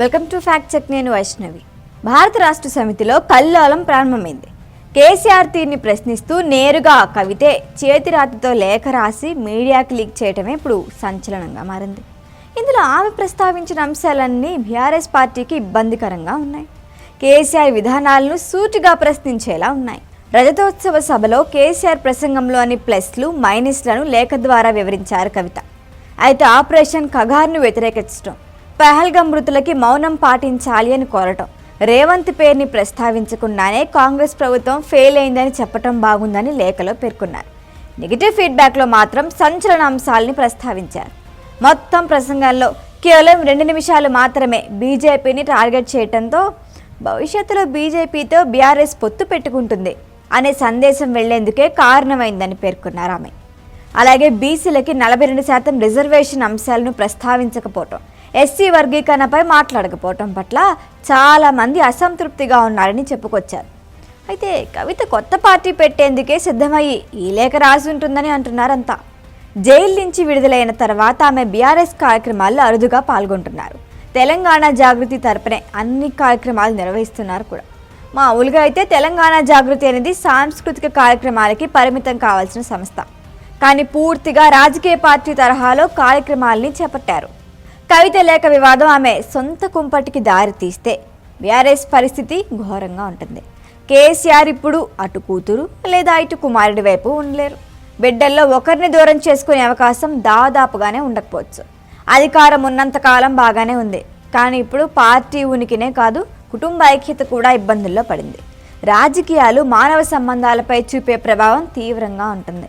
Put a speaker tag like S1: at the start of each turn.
S1: Welcome to fact check నేను వైష్ణవి. భారత రాష్ట్ర సమితిలో కల్లోలం ప్రారంభమైంది. కేసీఆర్ తీరుని ప్రశ్నిస్తూ నేరుగా కవితే చేతిరాతతో లేఖ రాసి మీడియాకి లీక్ చేయటమే ఇప్పుడు సంచలనంగా మారింది. ఇందులో ఆమె ప్రస్తావించిన అంశాలన్నీ బీఆర్ఎస్ పార్టీకి ఇబ్బందికరంగా ఉన్నాయి. కేసీఆర్ విధానాలను సూటిగా ప్రశ్నించేలా ఉన్నాయి. రజతోత్సవ సభలో కేసీఆర్ ప్రసంగంలోని ప్లస్లు మైనస్లను లేఖ ద్వారా వివరించారు కవిత. అయితే ఆపరేషన్ కగార్ను వ్యతిరేకించడం పెహల్గా మృతులకి మౌనం పాటించాలి అని కోరటం. రేవంత్ పేరుని ప్రస్తావించకుండానే కాంగ్రెస్ ప్రభుత్వం ఫెయిల్ అయిందని చెప్పటం బాగుందని లేఖలో పేర్కొన్నారు. నెగిటివ్ ఫీడ్బ్యాక్లో మాత్రం సంచలన అంశాలని ప్రస్తావించారు. మొత్తం ప్రసంగంలో కేవలం రెండు నిమిషాలు మాత్రమే బీజేపీని టార్గెట్ చేయడంతో భవిష్యత్తులో బీజేపీతో బీఆర్ఎస్ పొత్తు పెట్టుకుంటుంది అనే సందేశం వెళ్ళేందుకే కారణమైందని పేర్కొన్నారు ఆమె. అలాగే బీసీలకి నలభై రెండు శాతం రిజర్వేషన్ అంశాలను ప్రస్తావించకపోవటం ఎస్సీ వర్గీకరణపై మాట్లాడకపోవటం పట్ల చాలామంది అసంతృప్తిగా ఉన్నారని చెప్పుకొచ్చారు. అయితే కవిత కొత్త పార్టీ పెట్టేందుకే సిద్ధమయ్యి ఈ లేఖ రాసి ఉంటుందని అంటున్నారంతా. జైలు నుంచి విడుదలైన తర్వాత ఆమె బీఆర్ఎస్ కార్యక్రమాల్లో అరుదుగా పాల్గొంటున్నారు. తెలంగాణ జాగృతి తరపునే అన్ని కార్యక్రమాలు నిర్వహిస్తున్నారు కూడా. మామూలుగా అయితే తెలంగాణ జాగృతి అనేది సాంస్కృతిక కార్యక్రమాలకి పరిమితం కావాల్సిన సంస్థ. కానీ పూర్తిగా రాజకీయ పార్టీ తరహాలో కార్యక్రమాల్ని చేపట్టారు. కవిత లేఖ వివాదం ఆమె సొంత కుంపటికి దారి తీస్తే బీఆర్ఎస్ పరిస్థితి ఘోరంగా ఉంటుంది. కేసీఆర్ ఇప్పుడు అటు కూతురు లేదా ఇటు కుమారుడి వైపు ఉండలేరు. బిడ్డల్లో ఒకరిని దూరం చేసుకునే అవకాశం దాదాపుగానే ఉండకపోవచ్చు. అధికారం ఉన్నంతకాలం బాగానే ఉంది. కానీ ఇప్పుడు పార్టీ ఉనికినే కాదు కుటుంబ ఐక్యత కూడా ఇబ్బందుల్లో పడింది. రాజకీయాలు మానవ సంబంధాలపై చూపే ప్రభావం తీవ్రంగా ఉంటుంది.